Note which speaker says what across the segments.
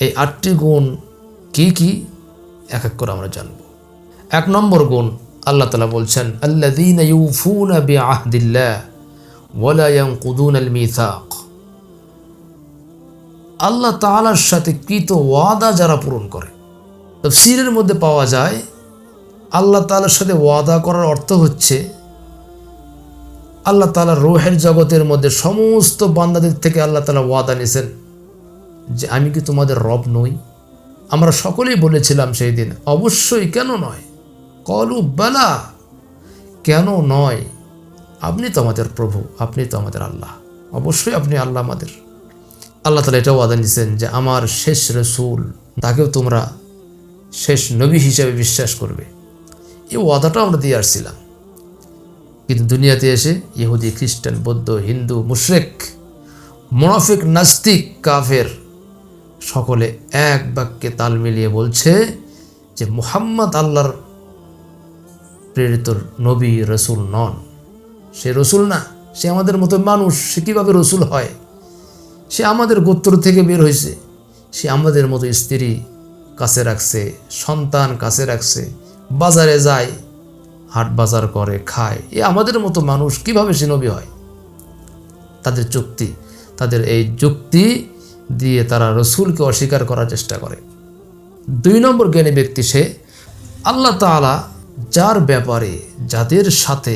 Speaker 1: এই আটটি গুণ কি কি? এক এক করে আমরা জানব। এক নম্বর গুণ আল্লাহ তালা বলছেন, আল্লাযীনা ইউফুনা ইয়ানকুদুনা আল মিসাক আল্লাহ তালার সাথে কৃত ওয়াদা যারা পূরণ করে, তফসিরের মধ্যে পাওয়া যায়, আল্লাহ তালার সাথে ওয়াদা করার অর্থ হচ্ছে, আল্লাহ তালা রোহের জগতের মধ্যে সমস্ত বান্দাদের থেকে আল্লাহ তালা ওয়াদা নিয়েছেন। যে আমি কি তোমাদের রব নই? আমরা সকলেই বলেছিলাম সেই দিন, অবশ্যই কেন নয়? কলু, বালা, কেন নয়? আপনি তো আমাদের প্রভু, আপনি তো আমাদের আল্লাহ, অবশ্যই আপনি আল্লাহ আমাদের। আল্লাহ তালা এটাও ওয়াদা নিয়েছেন যে আমার শেষ রসুল, তাকেও তোমরা শেষ নবী হিসেবে বিশ্বাস করবে। এই ওয়াদাটা আমরা দিয়ে আসছিলাম। কিন্তু দুনিয়াতে এসে ইহুদি, খ্রিস্টান, বৌদ্ধ, হিন্দু, মুশরেক, মোনাফিক, নাস্তিক, কাফের সকলে এক বাক্যে তাল মিলিয়ে বলছে যে মুহাম্মদ আল্লাহর প্রেরিত নবী রসুল নন। সে রসুল না, সে আমাদের মতো মানুষ, সে কীভাবে রসুল হয়? সে আমাদের গোত্র থেকে বের হয়েছে, সে আমাদের মতো স্ত্রী কাছে রাখছে, সন্তান কাছে রাখছে, বাজারে যায়, হাট বাজার করে, খায়। এ আমাদের মতো মানুষ কীভাবে সে নবী হয়? তাদের চুক্তি, তাদের এই যুক্তি দিয়ে তারা রসুলকে অস্বীকার করার চেষ্টা করে। দুই নম্বর জ্ঞানী ব্যক্তি সে আল্লাহ তাআলা যার ব্যাপারে যাদের সাথে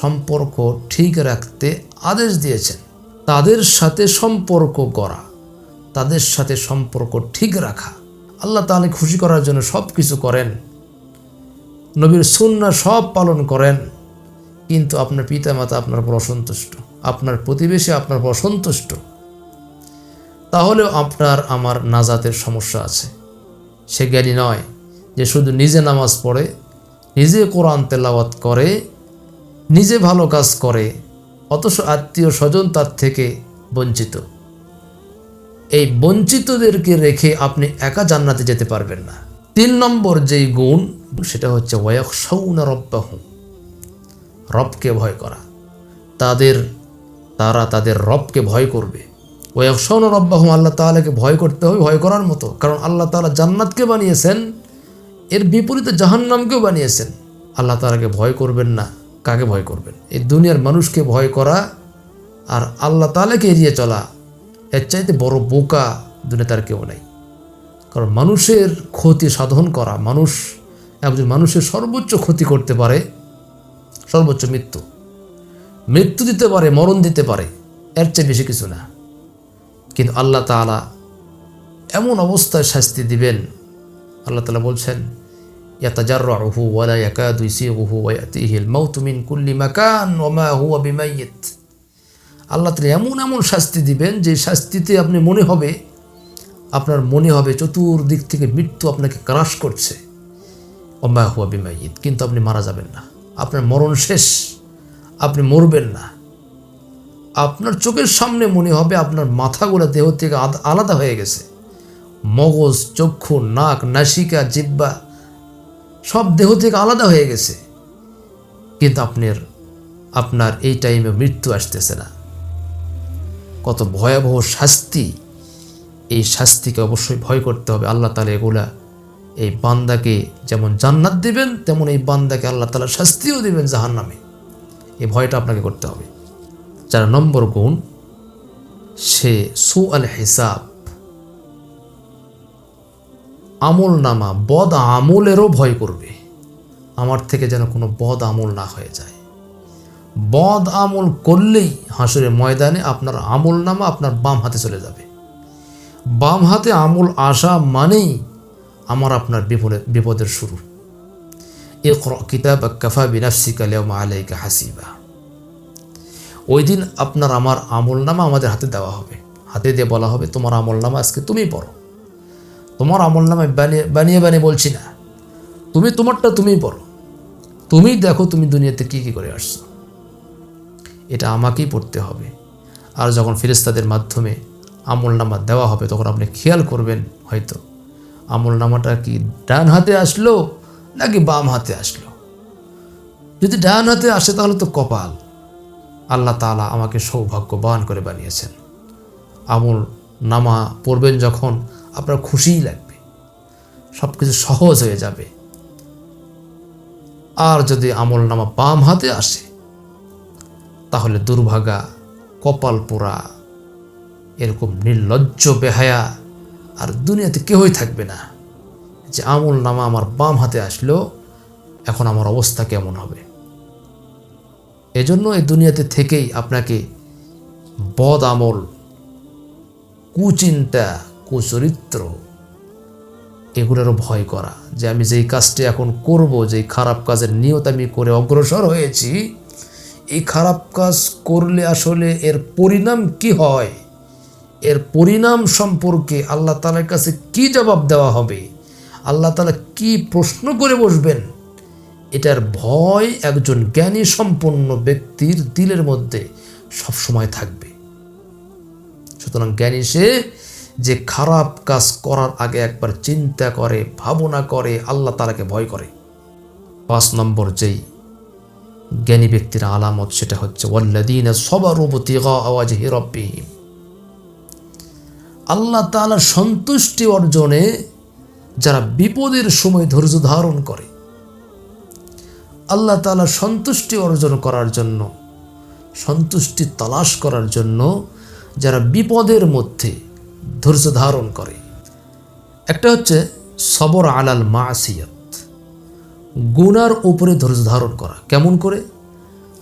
Speaker 1: সম্পর্ক ঠিক রাখতে আদেশ দিয়েছেন, তাদের সাথে সম্পর্ক করা তাদের সাথে সম্পর্ক ঠিক রাখা, আল্লাহ তাআলা খুশি করার জন্য সব কিছু করেন, নবীর সুন্না সব পালন করেন, কিন্তু আপনার পিতামাতা আপনার উপর অসন্তুষ্ট, আপনার প্রতিবেশী আপনার উপর অসন্তুষ্ট। তাহলেও আপনার আমার নাজাতের সমস্যা আছে। সে জ্ঞানী নয় যে শুধু নিজে নামাজ পড়ে, নিজে কোরআন তেলাওয়াত করে, নিজে ভালো কাজ করে, অথচ আত্মীয় স্বজন তার থেকে বঞ্চিত। এই বঞ্চিতদেরকে রেখে আপনি একা জান্নাতে যেতে পারবেন না। তিন নম্বর যেই গুণ, সেটা হচ্ছে ওয়াক সৌন রব্বাহু রবকে ভয় করা। তাদের, তারা তাদের রবকে ভয় করবে। ওয়াকশন রব্বাহু আল্লাহ তাআলাকে ভয় করতে হবে, ভয় করার মতো। কারণ আল্লাহ তালা জান্নাতকে বানিয়েছেন, এর বিপরীতে জাহান্নামকেও বানিয়েছেন। আল্লাহ তাআলাকে ভয় করবেন না। কাকে ভয় করবেন? এই দুনিয়ার মানুষকে ভয় করা আর আল্লাহ তাআলাকে এড়িয়ে চলা, এর চাইতে বড় বোকা দুনিয়া তার কেউ নেই। কারণ মানুষের ক্ষতি সাধন করা, মানুষ, একজন মানুষের সর্বোচ্চ ক্ষতি করতে পারে, সর্বোচ্চ মৃত্যু। মৃত্যু দিতে পারে, মরণ দিতে পারে, এর চেয়ে বেশি কিছু না। কিন্তু আল্লাহ তাআলা এমন অবস্থায় শাস্তি দিবেন। আল্লাহ তালা বলছেন ইয়াতাজাররুহু ওয়া লা ইয়াকাদু ইসিগুহু ওয়া ইয়াতিহিল মাউতু মিন কুল্লি মাকান ওয়া হুয়া বিমাইয়িত। আল্লাহ তাআলা এমন এমন শাস্তি দিবেন, যে শাস্তিতে আপনি মনে হবে, আপনার মনে হবে চতুর্দিক থেকে মৃত্যু আপনাকে ক্রাশ করছে। অম্বা হুয়া বিমাইয়িত। কিন্তু আপনি মারা যাবেন না। আপনার মরণ শেষ। আপনি মরবেন না। আপনার চোখের সামনে মনে হবে আপনার মাথাগুলো দেহ থেকে আলাদা হয়ে গেছে। মগজ, চক্ষু, নাক, নাসিকা জিব্বা সব দেহ থেকে আলাদা হয়ে গেছে। কিন্তু আপনার আপনার এই টাইমে মৃত্যু আসতেছে না। কত ভয়াবহ শাস্তি। এই শাস্তিকে অবশ্যই ভয় করতে হবে। আল্লাহ তালা এগুলা এই বান্দাকে যেমন জান্নাত দিবেন, তেমন এই বান্দাকে আল্লাহ তালা শাস্তিও দিবেন জাহান্নামে। এই ভয়টা আপনাকে করতে হবে। চার নম্বর গুণ, সে সু আল হিসাব। আমল নামা বদ আমলেরও ভয় করবে। আমার থেকে যেন কোনো বদ আমল না হয়ে যায়। বদ আমল করলেই হাসুরের ময়দানে আপনার আমল নামা আপনার বাম হাতে চলে যাবে। বাম হাতে আমল আসা মানেই আমার আপনার বিপদে, বিপদের শুরু। ইকরা কিতাব কাফা বিনাফসিকা লিয়াউমা আলাইকা হাসিবা। ওই দিন আপনার আমার আমল নামা আমাদের হাতে দেওয়া হবে। হাতে দিয়ে বলা হবে, তোমার আমল নামা আজকে তুমি পড়ো। তোমার আমল নামায় বানিয়ে বানিয়ে বানিয়ে বলছি না। তুমি তোমারটা তুমিই পড়ো। তুমি দেখো তুমি দুনিয়াতে কী কী করে আসছো। এটা আমাকেই পড়তে হবে। আর যখন ফেরেস্তাদের মাধ্যমে আমল নামা দেওয়া হবে, তখন আপনি খেয়াল করবেন হয়তো। আমল নামাটা কি ডান হাতে আসলো, নাকি বাম হাতে আসলো? যদি ডান হাতে আসে, তাহলে তো কপাল। আল্লাহ তাআলা আমাকে সৌভাগ্যবান করে বানিয়েছেন। আমল নামা পড়বেন যখন আপনার খুশিই লাগবে সব কিছু সহজ হয়ে যাবে। আর যদি আমল নামা বাম হাতে আসে, তাহলে দুর্ভাগা, কপাল পোড়া, এরকম নির্লজ্জ, বেহায়া আর দুনিয়াতে কেউই থাকবে না। যে আমল নামা আমার বাম হাতে আসলো, এখন আমার অবস্থা কেমন হবে? এজন্য এই দুনিয়াতে থেকেই আপনাকে বদ আমল কুচিন্তা, কুচরিত্র এগুলোরও ভয় করা যে আমি যেই কাজটি এখন করব, যেই খারাপ কাজের নিয়ত আমি করে অগ্রসর হয়েছি, এই খারাপ কাজ করলে আসলে এর পরিণাম কি হয়? এর পরিণাম সম্পর্কে আল্লাহ তালার কাছে কি জবাব দেওয়া হবে? আল্লাহ তালা কি প্রশ্ন করে বসবেন? এটার ভয় একজন জ্ঞানী সম্পন্ন ব্যক্তির দিলের মধ্যে সবসময় থাকবে। সুতরাং জ্ঞানী সে যে খারাপ কাজ করার আগে একবার চিন্তা করে, ভাবনা করে, আল্লাহ তালাকে ভয় করে। পাঁচ নম্বর যেই জ্ঞানী ব্যক্তির আলামত সেটা হচ্ছে ওয়াল্লাদিন সবার আওয়াজ হিরব্বিহিম আল্লাহ তাআলার সন্তুষ্টি অর্জনে যারা বিপদের সময় ধৈর্য ধারণ করে আল্লাহ তাআলার সন্তুষ্টি অর্জন করার জন্য, সন্তুষ্টি তালাশ করার জন্য যারা বিপদের মধ্যে ধৈর্য ধারণ করে। একটা হচ্ছে সবর আলাল মাসিয়াত। গুনার উপরে ধৈর্য ধারণ করা। কেমন করে?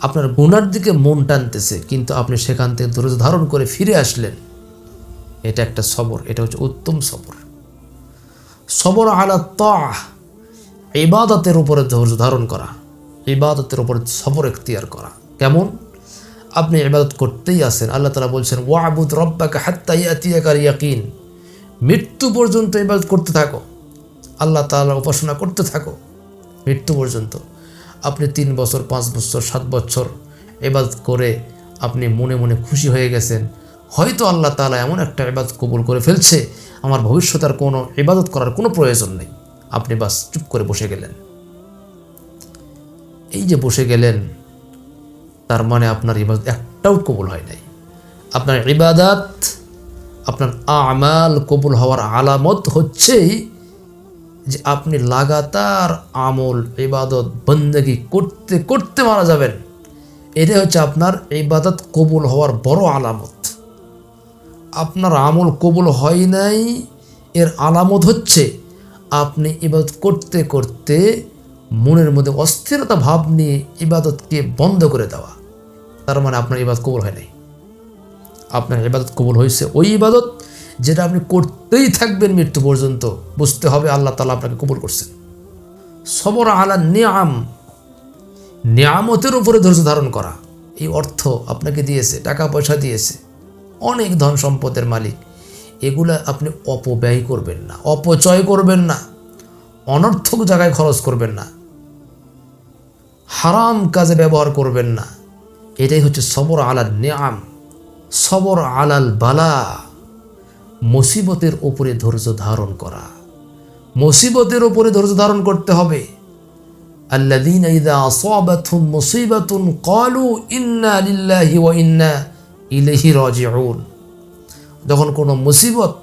Speaker 1: আপনার গুনার দিকে মন টানতেছে, কিন্তু আপনি সেখান থেকে ধৈর্য ধারণ করে ফিরে আসলেন। এটা একটা সবর, এটা হচ্ছে উত্তম সবর। সবর আলা তাহ, ইবাদতের উপরে ধৈর্য ধারণ করা। ইবাদতের উপরে সবর এখতিয়ার করা। কেমন? আপনি ইবাদত করতেই আসেন আল্লাহ তালা বলছেন, ওয়াবুদ রব্বাকে হাত্তা ইয়াতিয়াকার ইয়াকিন মৃত্যু পর্যন্ত ইবাদত করতে থাকো। আল্লাহ তাআলা উপাসনা করতে থাকো মৃত্যু পর্যন্ত। আপনি তিন বছর, পাঁচ বছর, সাত বছর এবাদত করে আপনি মনে মনে খুশি হয়ে গেছেন। হয়তো আল্লাহ তালা এমন একটা ইবাদত কবুল করে ফেলছে। আমার ভবিষ্যতে আর কোনো ইবাদত করার কোনো প্রয়োজন নেই। আপনি বাস চুপ করে বসে গেলেন। এই যে বসে গেলেন, তার মানে আপনার ইবাদত একটাও কবুল হয় নাই। আপনার ইবাদাত, আপনার আমাল কবুল হওয়ার আলামত হচ্ছেই যে আপনি লাগাতার আমল, ইবাদত, বন্দেগি করতে করতে মারা যাবেন। এটাই হচ্ছে আপনার ইবাদত কবুল হওয়ার বড় আলামত। আপনার আমল কবুল হয় নাই, এর আলামত হচ্ছে আপনি ইবাদত করতে করতে মনের মধ্যে অস্থিরতা ভাব নিয়ে ইবাদতকে বন্ধ করে দেওয়া। তার মানে আপনার ইবাদত কবুল হয় নাই। আপনার ইবাদত কবুল হয়েছে ওই ইবাদত যেটা আপনি করতেই থাকবেন মৃত্যু পর্যন্ত। বুঝতে হবে আল্লাহ তালা আপনাকে কবুল করছেন। সবর আলা নিয়াম। নিয়ামতের উপরে ধৈর্য ধারণ করা। এই অর্থ আপনাকে দিয়েছে টাকা পয়সা দিয়েছে। অনেক ধন সম্পদের মালিক। এগুলা আপনি অপব্যয় করবেন না, অপচয় করবেন না। অনর্থক জায়গায় খরচ করবেন না। হারাম কাজে ব্যবহার করবেন না এটাই হচ্ছে সবর আলাল নিয়াম সবর আলাল বালা মুসিবতের উপরে ধৈর্য ধারণ করা মুসিবতের উপরে ধৈর্য ধারণ করতে হবে الذين إذا أصابتهم مصيبة قالوا إنا لله وإنا إليه راجعون যখন কোনো মুসিবত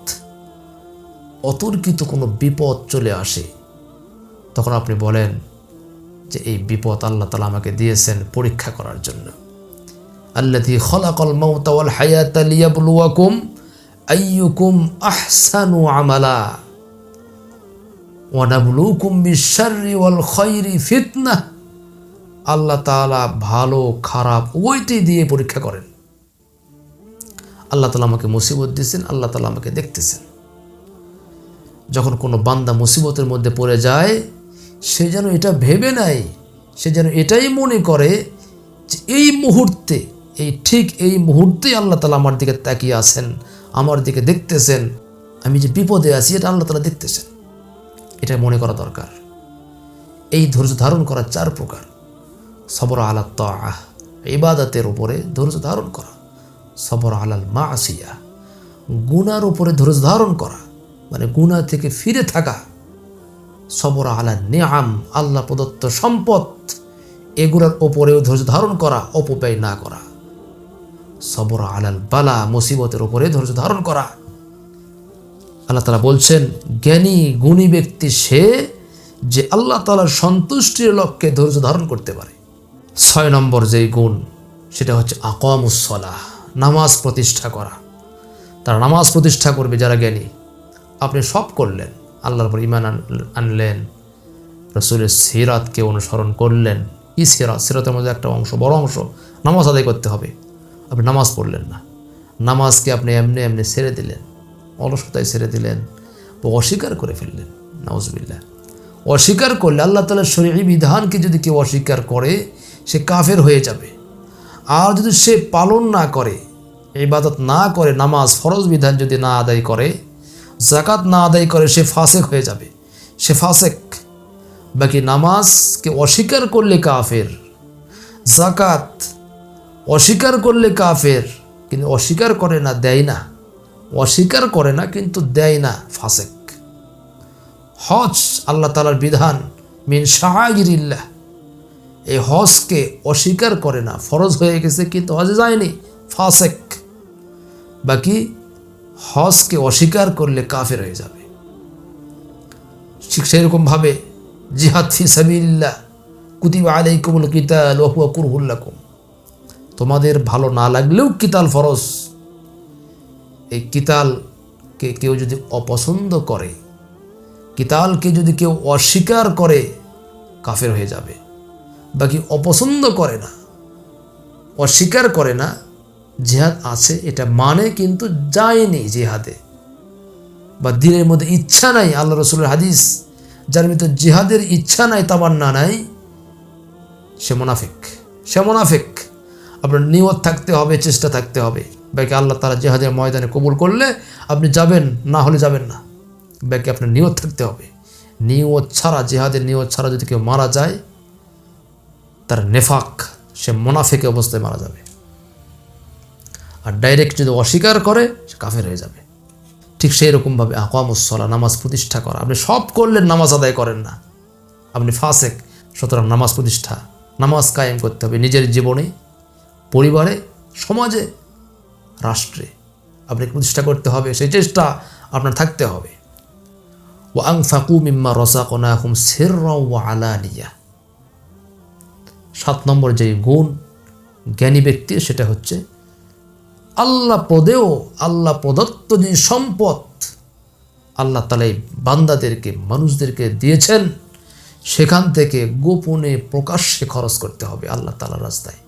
Speaker 1: অতর্কিত কোনো বিপদ চলে আসে তখন আপনি বলেন যে এই বিপদ আল্লাহ তালা আমাকে দিয়েছেন পরীক্ষা করার জন্য। আল্লাহি খলাকল মৌতাওয়াল হায়াত লিয়াবলুয়াকুম আইয়ুকুম আহসানু আমালা। ওয়ানাবলুকুম বিশারি ওয়াল খৈরি ফিতনা। আল্লাহ তাআলা ভালো, খারাপ ওইটি দিয়ে পরীক্ষা করেন। আল্লাহ তালা আমাকে মুসিবত দিয়েছেন, আল্লাহ তালা আমাকে দেখতেছেন। যখন কোনো বান্দা মুসিবতের মধ্যে পড়ে যায় সে যেন এটা ভেবে নাই সে যেন এটাই মনে করে যে এই মুহূর্তে, এই ঠিক এই মুহূর্তেই আল্লাহ তালা আমার দিকে তাকিয়ে আছেন, আমার দিকে দেখতেছেন, আমি যে বিপদে আছি এটা আল্লাহ তালা দেখতেছেন। এটা মনে করা দরকার। এই ধৈর্য ধারণ করা চার প্রকার। সবর আলা তাহ ইবাদতের উপরে ধৈর্য ধারণ করা। সবর আলাল মা আসিয়া গুনার উপরে ধৈর্য ধারণ করা। মানে গুনা থেকে ফিরে থাকা। সবর আলা নেয়াম, আল্লাহ প্রদত্ত সম্পদ। এগুলোর ওপরেও ধৈর্য ধারণ করা, অপব্যয় না করা। সবর আলাল বালা, মুসিবতের ওপরে ধৈর্য ধারণ করা। আল্লাহ তালা বলছেন, জ্ঞানী, গুণী ব্যক্তি সে যে আল্লাহ তালার সন্তুষ্টির লক্ষ্যে ধৈর্য ধারণ করতে পারে। ছয় নম্বর যেই গুণ, সেটা হচ্ছে আকমুসলাহ নামাজ প্রতিষ্ঠা করা। তারা নামাজ প্রতিষ্ঠা করবে যারা জ্ঞানী। আপনি সব করলেন। আল্লাহর উপর ইমান আন- আনলেন। রসুলের সিরাতকে অনুসরণ করলেন। কি সিরাত? সিরাতের মধ্যে একটা অংশ, বড় অংশ। নামাজ আদায় করতে হবে। আপনি নামাজ পড়লেন না। নামাজকে আপনি এমনি এমনি ছেড়ে দিলেন। অলসতায় ছেড়ে দিলেন। অস্বীকার করে ফেললেন। নাউজবিল্লা অস্বীকার করলে আল্লাহ তালার শরীর বিধানকে যদি কেউ অস্বীকার করে, সে কাফের হয়ে যাবে। আর যদি সে পালন না করে, ইবাদত না করে, নামাজ ফরজ বিধান যদি না আদায় করে জাকাত না আদায় করে সে ফাসেক হয়ে যাবে। সে ফাসেক। বাকি নামাজকে অস্বীকার করলে কাফের জাকাত অস্বীকার করলে কাফের, কিন্তু অস্বীকার করে না, দেয় না। অস্বীকার করে না, কিন্তু দেয় না, ফাসেক। হজ আল্লাহ তালার বিধান, মিন শাহগিরিল্লাহ। এই হজকে অস্বীকার করে না, ফরজ হয়ে গেছে, কিন্তু হজে যায়নি, ফাসেক। বাকি হজকে অস্বীকার করলে কাফের হয়ে যাবে। ঠিক সেরকমভাবে জিহাদ ফি সাবিল্লাহ কুতিবা আলাইকুমুল কিতাল ওহুয়া কুরহুল্লাকুম তোমাদের ভালো না লাগলেও কিতাল ফরজ। এই কিতালকে কেউ যদি অপছন্দ করে, কিতালকে যদি কেউ অস্বীকার করে, কাফের হয়ে যাবে। বাকি অপছন্দ করে না, অস্বীকার করে না জেহাদ আছে, এটা মানে কিন্তু যায়নি জেহাদে। বা দিনের মধ্যে ইচ্ছা নাই, আল্লাহ রসুলের হাদিস, যার ভিতরে জেহাদের ইচ্ছা নাই, তামান্না নাই, সে মোনাফিক সে মোনাফিক। আপনার নিয়ত থাকতে হবে, চেষ্টা থাকতে হবে। বাকি আল্লাহ তারা জেহাদের ময়দানে কবুল করলে আপনি যাবেন, না হলে যাবেন না। বাকি আপনার নিয়ত থাকতে হবে। নিয়ত ছাড়া, জেহাদের নিয়ত ছাড়া যদি কেউ মারা যায়, তার নেফাক, সে মোনাফিক অবস্থায় মারা যাবে। আর ডাইরেক্ট যদি অস্বীকার করে, সে কাফের হয়ে যাবে। ঠিক সেই রকমভাবে আকামুসলা নামাজ প্রতিষ্ঠা করা। আপনি সব করলেন, নামাজ আদায় করেন না। আপনি ফাসেক, সুতরাং নামাজ প্রতিষ্ঠা। নামাজ কায়েম করতে হবে নিজের জীবনে, পরিবারে, সমাজে, রাষ্ট্রে। আপনাকে প্রতিষ্ঠা করতে হবে, সেই চেষ্টা আপনার থাকতে হবে। ও আং ফাকু মিম্মা রসাকনা হুম সের আলানিয়া। সাত নম্বর যে গুণ জ্ঞানী ব্যক্তি, সেটা হচ্ছে আল্লাহ পদেও আল্লাহ প্রদত্ত যে সম্পদ, আল্লাহ তালা এই বান্দাদেরকে, মানুষদেরকে দিয়েছেন, সেখান থেকে গোপনে প্রকাশ্যে খরচ করতে হবে আল্লাহ তালার রাস্তায়।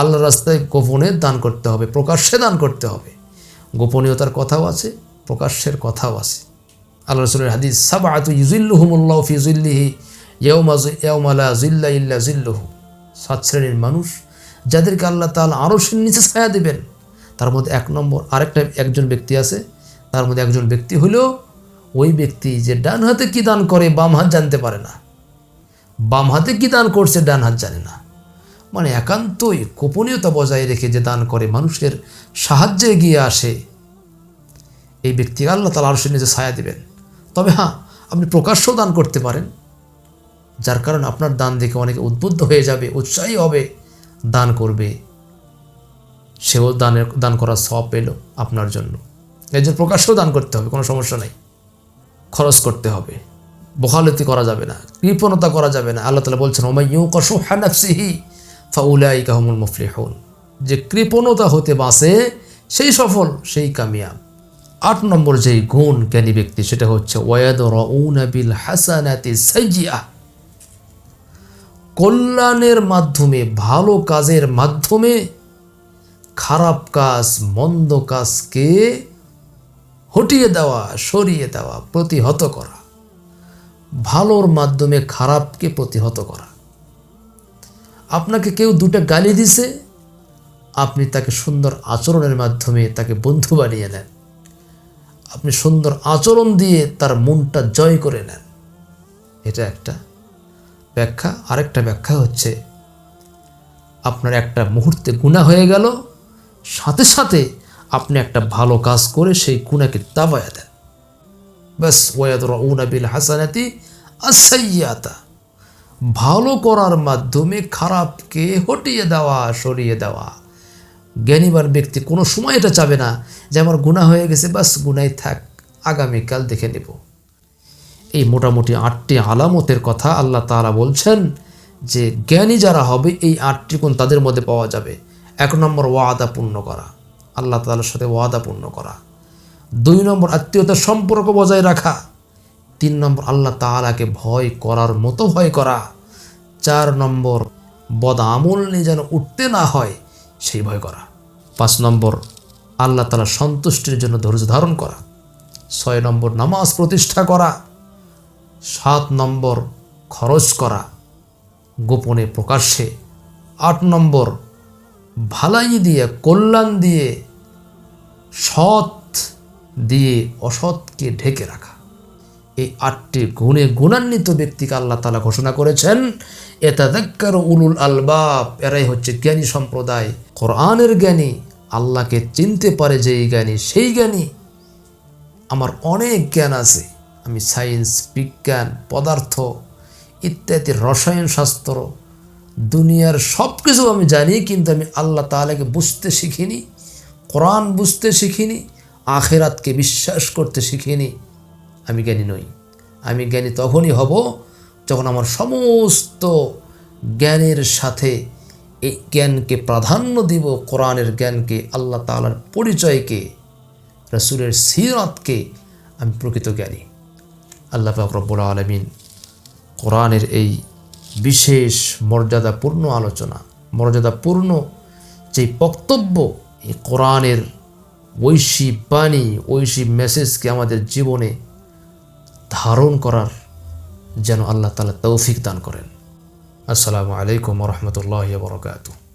Speaker 1: আল্লাহ রাস্তায় গোপনে দান করতে হবে, প্রকাশ্যে দান করতে হবে। গোপনীয়তার কথাও আছে, প্রকাশ্যের কথাও আছে। আল্লাহ রসুলের হাদিস সাবাতু ইজুল্লুহুমুল্লাহ ফি জিল্লিহি ইয়ৌমা ইয়ৌমালা জিল্লা ইল্লা জিল্লুহু সাত শ্রেণির মানুষ, যাদেরকে আল্লাহ তাল আরও নিচে ছায়া দেবেন তার মধ্যে এক নম্বর আরেকটা একজন ব্যক্তি আছে, তার মধ্যে একজন ব্যক্তি হলো ওই ব্যক্তি যে ডান হাতে কী দান করে বাম হাত জানতে পারে না। বাম হাতে কী দান করছে ডান হাত জানে না। মানে একান্তই গোপনীয়তা বজায় রেখে যে দান করে মানুষের সাহায্যে এগিয়ে আসে। এই ব্যক্তি আল্লাহ তালা আরশের নিজে ছায়া দিবেন। তবে হ্যাঁ আপনি প্রকাশ্যও দান করতে পারেন। যার কারণে আপনার দান দেখে অনেকে উদ্বুদ্ধ হয়ে যাবে, উৎসাহী হবে, দান করবে। সেও দানের, দান করার সব পেল আপনার জন্য। এর জন্য প্রকাশ্যও দান করতে হবে, কোনো সমস্যা নেই। খরচ করতে হবে। বখালতি করা যাবে না, কৃপণতা করা যাবে না। আল্লাহ তালা বলছেন, ওমাই ইউ কসু হানাফসিহি ফাউলাই কাহমুল মুফলিহুন। যে কৃপণতা হতে বাঁচে, সেই সফল, সেই কামিয়াব। আট নম্বর যেই গুণ জ্ঞানী ব্যক্তি, সেটা হচ্ছে ওয়াদ রউনা বিল হাসানাতি সাইজিয়া কল্যাণের মাধ্যমে, ভালো কাজের মাধ্যমে খারাপ কাজ, মন্দ কাজকে হটিয়ে দেওয়া, সরিয়ে দেওয়া, প্রতিহত করা। ভালোর মাধ্যমে খারাপকে প্রতিহত করা। আপনাকে কেউ দুটো গালি দিছে, আপনি তাকে সুন্দর আচরণের মাধ্যমে তাকে বন্ধু বানিয়ে নেন। আপনি সুন্দর আচরণ দিয়ে তার মনটা জয় করে নেন। এটা একটা ব্যাখ্যা। আরেকটা ব্যাখ্যা হচ্ছে, আপনার একটা মুহূর্তে গুণা হয়ে গেল সাথে সাথে আপনি একটা ভালো কাজ করে সেই গুণাকে দাবায়া দেন। ব্যাস ওয়াদ রউনা বিল হাসানাতি আসাইয়াতা ভালো করার মাধ্যমে খারাপকে হটিয়ে দেওয়া, সরিয়ে দেওয়া। জ্ঞানীবান ব্যক্তি কোনো সময় এটা চাবে না যে আমার গুণা হয়ে গেছে, বাস গুনাই থাক, আগামীকাল দেখে নেব। এই মোটামুটি আটটি আলামতের কথা আল্লাহ তাআলা বলছেন যে, জ্ঞানী যারা হবে, এই আটটি গুণ তাদের মধ্যে পাওয়া যাবে। এক নম্বর ওয়াদা পূর্ণ করা, আল্লাহ তালার সাথে ওয়াদা পূর্ণ করা। দুই নম্বর আত্মীয়তার সম্পর্ক বজায় রাখা। তিন নম্বর আল্লাহ তাআলাকে ভয় করার মতো ভয় করা। চার নম্বর বদ আমল নিয়ে যেন উঠতে না হয়, সেই ভয় করা। পাঁচ নম্বর আল্লাহ তাআলা সন্তুষ্টির জন্য ধৈর্য ধারণ করা। ছয় নম্বর নামাজ প্রতিষ্ঠা করা। সাত নম্বর খরচ করা। গোপনে প্রকাশ্যে। আট নম্বর ভালাই দিয়ে, কল্যাণ দিয়ে, সৎ দিয়ে, অসৎকে ঢেকে রাখা। এই আটটি গুণে গুণান্বিত ব্যক্তিকে আল্লাহ তালা ঘোষণা করেছেন এতাদাক্কার উলুল আলবাব। এরাই হচ্ছে জ্ঞানী সম্প্রদায়। কোরআনের জ্ঞানী, আল্লাহকে চিনতে পারে যেই জ্ঞানী, সেই জ্ঞানী। আমার অনেক জ্ঞান আছে। আমি সায়েন্স, বিজ্ঞান, পদার্থ ইত্যাদি, রসায়ন শাস্ত্র দুনিয়ার সব কিছু আমি জানি, কিন্তু আমি আল্লাহ তাআলাকে বুঝতে শিখিনি, কোরআন বুঝতে শিখিনি, আখেরাতকে বিশ্বাস করতে শিখিনি। আমি জ্ঞানী নই। আমি জ্ঞানী তখনই হব যখন আমার সমস্ত জ্ঞানের সাথে এই জ্ঞানকে প্রাধান্য দিব, কোরআনের জ্ঞানকে, আল্লাহ তাআলার পরিচয়কে, রসুলের সিরাতকে আমি প্রকৃত জ্ঞানী। আল্লাহ রব্বুল আলমিন কোরআনের এই বিশেষ মর্যাদাপূর্ণ আলোচনা, মর্যাদাপূর্ণ যে বক্তব্য, এই কোরআনের ঐশী বাণী, ঐশী মেসেজকে আমাদের জীবনে ধারণ করার যেন আল্লাহ তালা তৌফিক দান করেন। আসসালামু আলাইকুম রহমতুল্লাহ বরকাতু